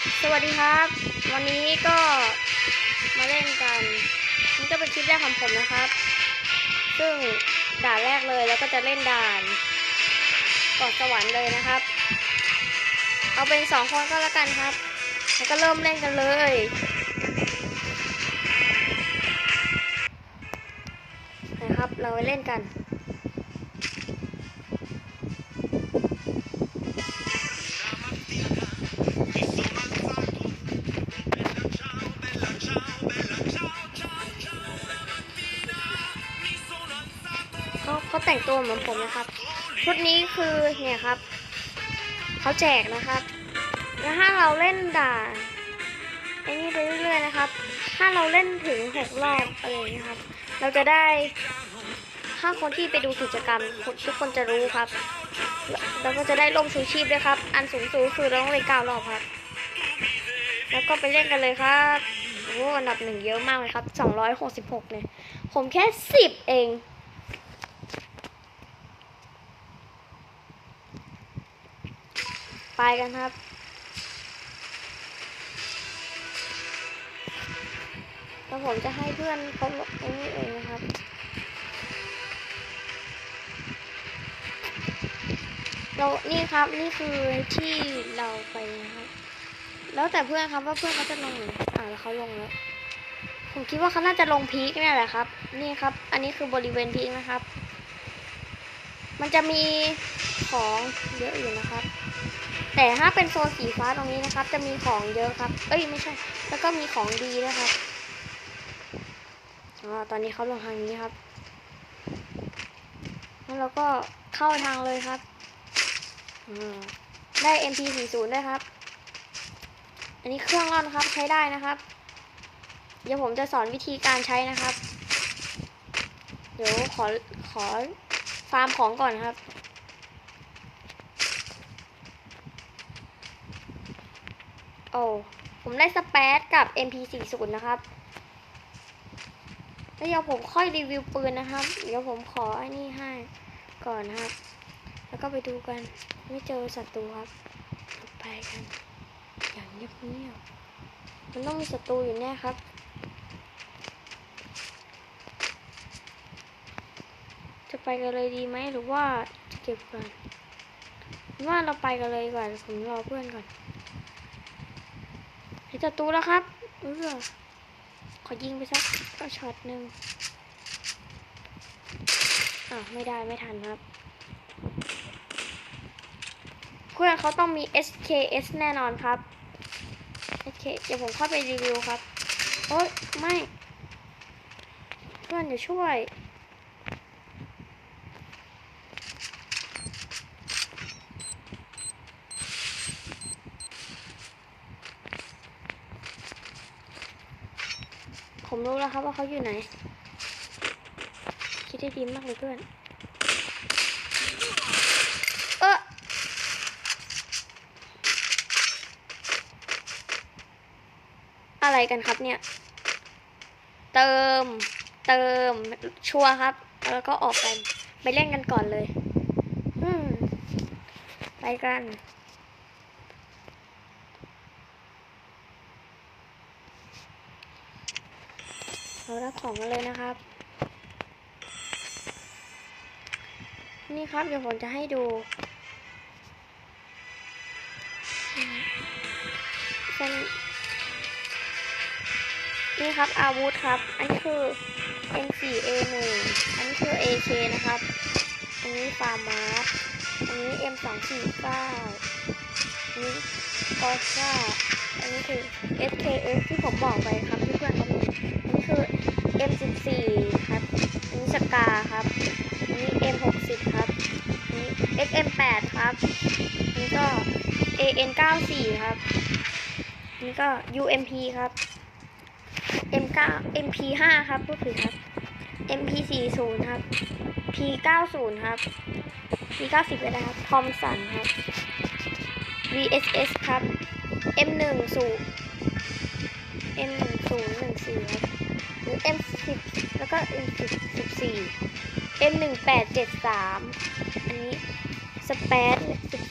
สวัสดีครับ วันนี้ก็มาเล่นกันนี่ก็เป็นคลิปแรกของผมนะครับ ซึ่งด่านแรกเลยแล้วก็จะเล่นด่านกาะสวรรค์เลยนะครับ เอาเป็นสองคนก็แล้วกันครับ แล้วก็เริ่มเล่นกันเลยนะครับเราไปเล่นกัน ตัวเหมือนผมนะครับ ชุดนี้คือเนี่ยครับเขาแจกนะครับแล้วถ้าเราเล่นด่าไอ้นี่ไปเรื่อยๆนะครับ ถ้าเราเล่นถึงหกรอบอะไรอย่างเงี้ยครับ เราจะได้ถ้าคนที่ไปดูกิจกรรมทุกคนจะรู้ครับแล้วก็จะได้ร่มชูชีพด้วยครับ อันสูงสุดคือเราต้องเล่นเก้ารอบครับ แล้วก็ไปเล่นกันเลยครับโอ้อันดับหนึ่งเยอะมากเลยครับ266เนี่ย ผมแค่สิบเอง ไปกันครับ แล้วผมจะให้เพื่อนเขาลงนี่เองนะครับเรานี่ครับนี่คือที่เราไปนะครับ แล้วแต่เพื่อนครับว่าเพื่อนเขาจะลงหรืออ่าแล้วเขาลงแล้วผมคิดว่าเขาน่าจะลงพีคเนี่แหละครับ นี่ครับ อันนี้คือบริเวณพีคนะครับ มันจะมีของเยอะอยู่นะครับ แต่ถ้าเป็นโซนสีฟ้าตรงนี้นะครับ จะมีของเยอะครับ เอ้ยไม่ใช่ แล้วก็มีของดีด้วยครับอ๋อตอนนี้เขาลงทางนี้ครับ แล้วเราก็เข้าทางเลยครับอได้ MP40 ด้วยครับ อันนี้เครื่องร่อนครับใช้ได้นะครับ เดี๋ยวผมจะสอนวิธีการใช้นะครับ เดี๋ยวขอขอฟาร์มของก่อนครับ โอ้ผมได้สเปซกับ MP40 นะครับแล้วเดี๋ยวผมค่อยรีวิวปืนนะครับ เดี๋ยวผมขอไอ้นี่ให้ก่อนนะครับ แล้วก็ไปดูกัน ไม่เจอศัตรูครับ ไปกัน อย่างเงียบๆมันต้องมีศัตรูอยู่แน่ครับ จะไปกันเลยดีไหมหรือว่าจะเก็บก่อนว่าเราไปกันเลยดีกว่อน ผมรอเพื่อนก่อน ศัตรูแล้วครับเออขอยิงไปสักก็ช็อตหนึ่งอ่าไม่ได้ไม่ทันครับ เพื่อนเขาต้องมี SKS แน่นอนครับ SK เดี๋ยวผมเข้าไปรีวิวครับ โอ๊ยไม่ เพื่อนอย่าช่วย รู้แล้วครับว่าเขาอยู่ไหน คิดได้ดีมากเลยเพื่อน เอออะไรกันครับเนี่ย เติม เติม ชัวร์ครับ แล้วก็ออกกันไปเล่นกันก่อนเลย อืม ไปกัน เรารับของกันเลยนะครับ นี่ครับเดี๋ยวผมจะให้ดูเป็นนี่ครับอาวุธครับ อันนี้คือ M4A1 อันนี้คือ AK นะครับ อันนี้ฟาร์มาร์อันนี้ M249 อันนี้กอซ่าอันนี้คือ SKS ที่ผมบอกไปครับที่เพื่อนเขามีอันนี้คือ M14 ครับอันนี้สกาครับอันนี้ M60 ครับอันนี้ XM8 ครับอันนี้ก็ AN94 ครับอันนี้ก็ UMP ครับ M9 MP5 ครับพูดผิดครับ MP40 ครับ P90 ครับ P90 ไปนะครับทอมสันครับ VSS ครับ M10 M1014 ครับหรือ M10 แล้วก็ M1014 M1873 อันนี้สเปซ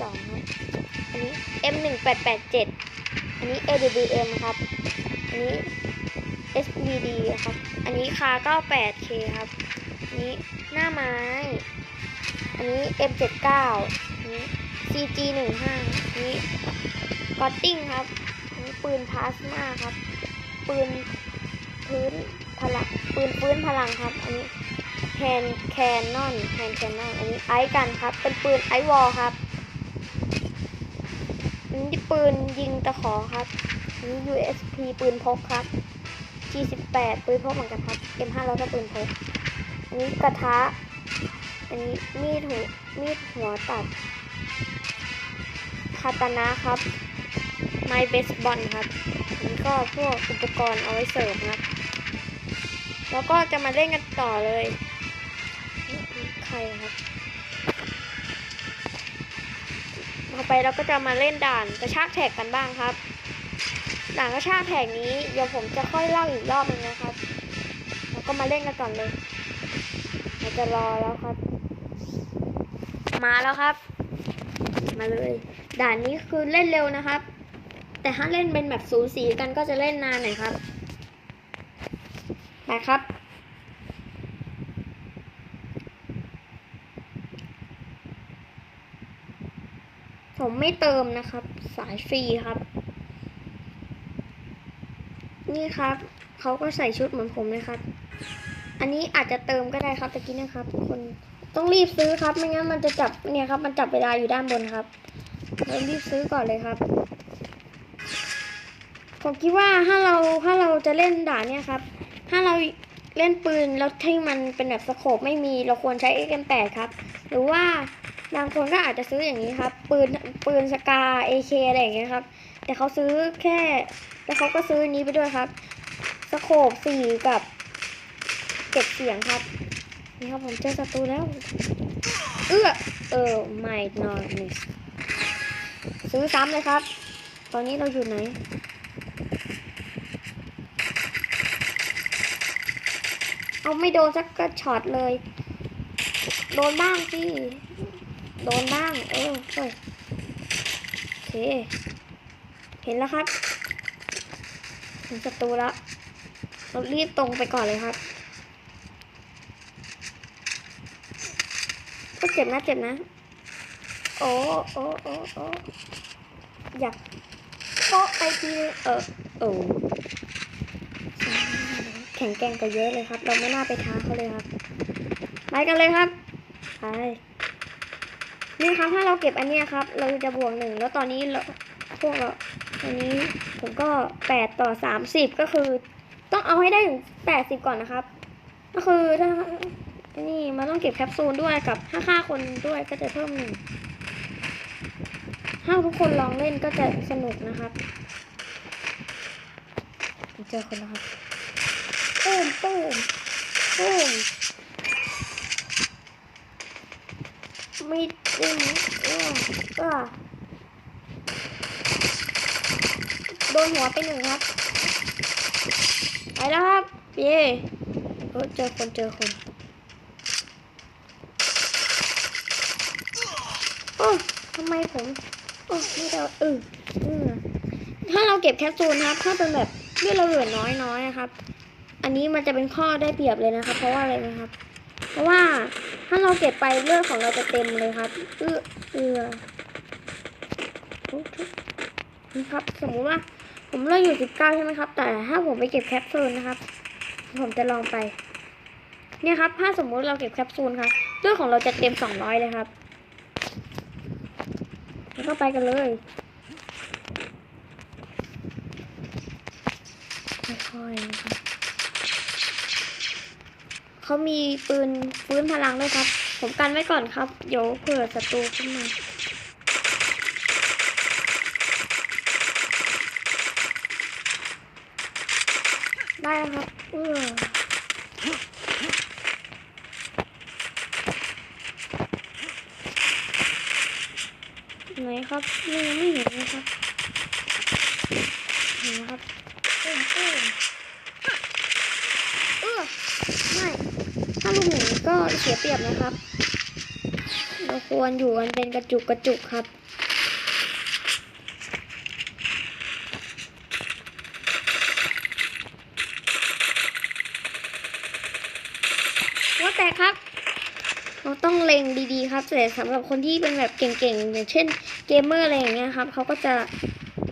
12ครับอันนี้ M1887 อันอันนี้ AWM ครับ อันนี้ SVD ครับ อันนี้คา 98K ครับ อันนี้หน้าไม้ อันนี้ M79 อันนี้ CG 15 อันนี้กอตติ้งครับ อันนี้ปืนพลาสมาครับ ปืนพื้นพลังปืนพื้นพลังครับ อันนี้แฮนแคนนอนแฮนแคนนอนอันนี้ไอกันครับ เป็นปืนไอวอลครับอันนี้ปืนยิงตะขอครับอันนี้ USP ปืนพกครับ G18 ปืนพกเหมือนกันครับ M500 ก็ปืนพกอันนี้กระทะ อันนี้มีดหัวมีดหัวตัดคาตานะครับ ไม้เบสบอลครับ นนี้ก็พวกอุปกรณ์เอาไว้เสริมครับแล้วก็จะมาเล่นกันต่อเลยใครครับต่อไปเราก็จะมาเล่นด่านกระชากแท็กกันบ้างครับ ด่านกระชากแท็กนี้เดี๋ยวผมจะค่อยเล่าอีกรอบนึงนะครับแล้วก็มาเล่นกันก่อนเลยเราจะรอแล้วครับ มาแล้วครับ มาเลย ด่านนี้คือเล่นเร็วนะครับ แต่ถ้าเล่นเป็นแบบสูสีกันก็จะเล่นนานหน่อยครับไปครับ ผมไม่เติมนะครับ สายฟรีครับ นี่ครับเขาก็ใส่ชุดเหมือนผมเลยครับ อันนี้อาจจะเติมก็ได้ครับตะกี้นะครับทุกคนต้องรีบซื้อครับ ไม่งั้นมันจะจับเนี่ยครับ มันจับเวลาอยู่ด้านบนครับเรารีบซื้อก่อนเลยครับ ผมคิดว่าถ้าเราถ้าเราจะเล่นด่านเนี่ยครับ ถ้าเราเล่นปืนแล้วที่มันเป็นแบบสโคปไม่มีเราควรใช้ XM8 ครับ หรือว่าบางคนก็อาจจะซื้ออย่างนี้ครับ ปืนปืนสกา AK อะไรอย่างเงี้ยครับ แต่เขาซื้อแค่ แล้วเขาก็ซื้อนนี้ไปด้วยครับสโคปสี่กับเก็บเสียงครับ นี่ครับผมเจอศัตรูแล้ว เอื้อเออไม่นอนนี่ซื้อซ้ำเลยครับ ตอนนี้เราอยู่ไหน เอาไม่โดนสักกระช็อตเลย โดนบ้างสิโดนบ้าง เออเฮ้ยโอเค เห็นแล้วครับเห็นศัตรูแล้วเรารีบตรงไปก่อนเลยครับก็เจ็บนะเจ็บนะ โอ้โอ้โอ้โอ้อยากโป๊ะไปทีเออโอ้ ข็งแกร่งกว่าเยอะเลยครับ เราไม่น่าไปท้าเขาเลยครับ ไปกันเลยครับ ไปนี่ครับถ้าเราเก็บอันนี้ครับ เราจะบวกหนึ่งแล้วตอนนี้เราพวกเราตอนนี้ผมก็แปดต่อสามสิบก็คือ ต้องเอาให้ได้ถึงแปดสิบก่อนนะครับ ก็คือถ้านี่มันต้องเก็บแคปซูลด้วยกับถ้าฆ่าคนด้วยก็จะเพิ่มหนึ่งถ้าทุกคนลองเล่นก็จะสนุกนะครับ เจอคนแล้วครับ ปุ้มปุ้มปุ้มไม่ปุ้มเออเออโดนหัวไปหนึ่งครับ ไปแล้วครับ เย่เออเจอคนเจอคนโอ้ทำไมผมโอ้ไม่ได้เออเออถ้าเราเก็บแคปซูลนะครับ ถ้าเป็นแบบเลือดเราเหลือน้อยน้อยๆนะครับ อันนี้มันจะเป็นข้อได้เปรียบเลยนะครับ เพราะว่าอะไรนะครับ เพราะว่าถ้าเราเก็บไปเลือดของเราจะเต็มเลยครับ เออเออนี่ครับ สมมุติว่า ผมเลือดอยู่สิบเก้าใช่ไหมครับ แต่ถ้าผมไปเก็บแคปซูลนะครับ ผมจะลองไป เนี่ยครับ ถ้าสมมุติเราเก็บแคปซูลครับเลือดของเราจะเต็มสองร้อยเลยครับแล้วก็ไปกันเลย ค่อยๆนะครับ เขามีปืนฟื้นพลังด้วยครับ ผมกันไว้ก่อนครับ เดี๋ยวเผื่อศัตรูขึ้นมาได้ครับเออไหนครับนี่ไม่เห็นเลยครับ เสียเปรียบนะครับ เราควรอยู่กันเป็นกระจุกกระจุกครับว่าแต่ครับ เราต้องเล็งดีๆครับแต่สำหรับคนที่เป็นแบบเก่งๆ อย่างเช่นเกมเมอร์อะไรอย่างเงี้ยครับเขาก็จะ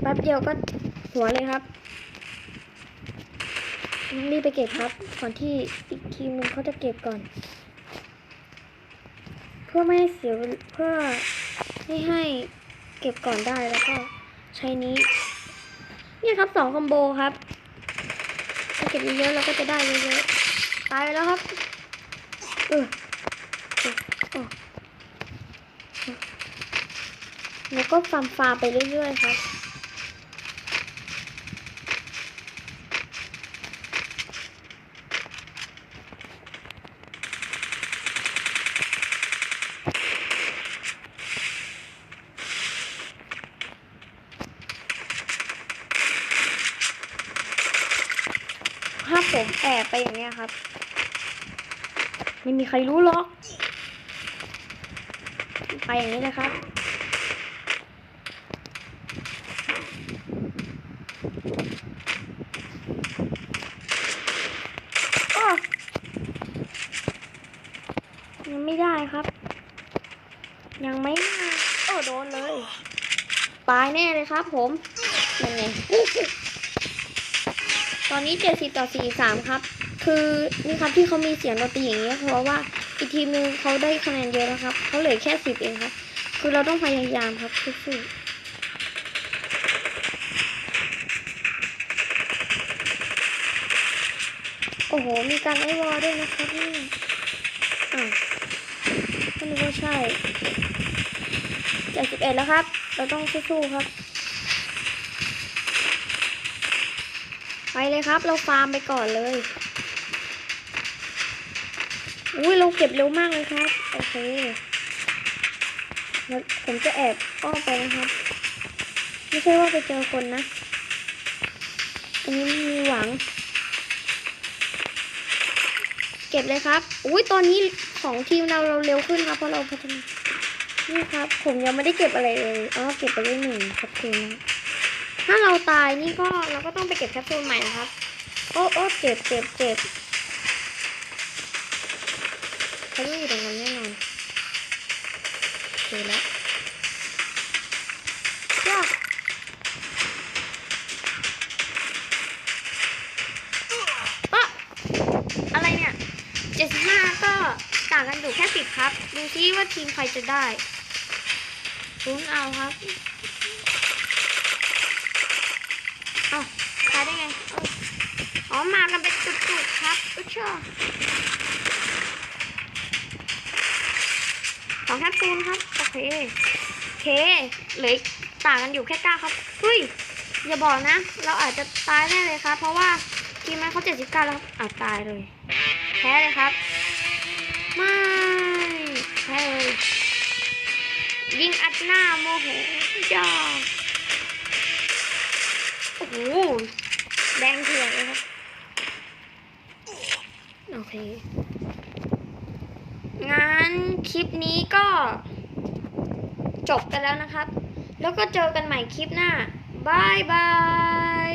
แป๊บเดียวก็หัวเลยครับรีบไปเก็บครับ ก่อนที่อีกทีมนึงเขาจะเก็บก่อน เพื่อไม่ให้เสียเวเพื่อไม่ให้เก็บก่อนได้แล้วก็ใช้นี้ เนี่ยครับสองคอมโบครับถ้าเก็บเยอะๆเราก็จะได้เยอะๆตายแล้วครับเออเออเออเออแล้วก็ฟาร์มฟาร์มไปเรื่อยๆครับ ถ้าผมแอบ ไปอย่างเงี้ยครับ ไม่มีใครรู้หรอก ไปอย่างนี้นะครับโอ้ยังไม่ได้ครับ ยังไม่มาโอ้โดนเลย ตายแน่เลยครับผมยังไงตอนนี้70ต่อ43ครับ คือนี่ครับที่เขามีเสียงดนตรีอย่างเงี้เพราะว่าอีกทีมนึงเขาได้คะแนนเยอะนะครับเขาเหลือแค่10เองครับ คือเราต้องพยายามครับสู้ๆโอ้โห มีการไอวอลด้วยนะครับนี่อ่าไม่รู้ว่าใช่71แล้วครับ เราต้องสู้ๆครับ ไปเลยครับ เราฟาร์มไปก่อนเลย อุ้ยเราเก็บเร็วมากเลยครับ โอเค ผมจะแอบอ้อมไปนะครับ ไม่ใช่ว่าไปเจอคนนะ อันนี้มีหวัง เก็บเลยครับ อุ้ยตอนนี้ของทีมเราเราเร็วขึ้นครับเพราะเราพัฒนานี่ครับ ผมยังไม่ได้เก็บอะไรเลยอ๋อเก็บไปได้หนึ่งแคปซูลนะถ้าเราตายนี่ก็เราก็ต้องไปเก็บแคปซูลใหม่นะครับ โอ้โอ้เจ็บเจ็บเจ็บเขา ต้องอยู่ตรงนั้นแน่นอนเจอแล้วจ้าอะอะไรเนี่ยเจ็ดสิบห้าก็ต่างกันอยู่แค่สิบครับ ดูซิว่าทีมใครจะได้ลุ้นเอาครับเอ้าตายได้ไงเอ้าอ๋อมากันเป็นจุดๆครับอุ๊ยเชื่อ สองแคปซูลครับ โอเคโอเคเหลือต่างกันอยู่แค่เก้าครับเฮ้ยอย่าบอกนะ เราอาจจะตายแน่เลยครับ เพราะว่าทีมนั้นเขาเจ็ดสิบเก้าแล้วอาจตายเลย แพ้เลยครับ ไม่แพ้เลยยิงอัดหน้าโมโหจ้าโอ้โหแดงเถื่อนเลยครับ โอเค ลิปนี้ก็จบกันแล้วนะครับ แล้วก็เจอกันใหม่คลิปหน้าบายบาย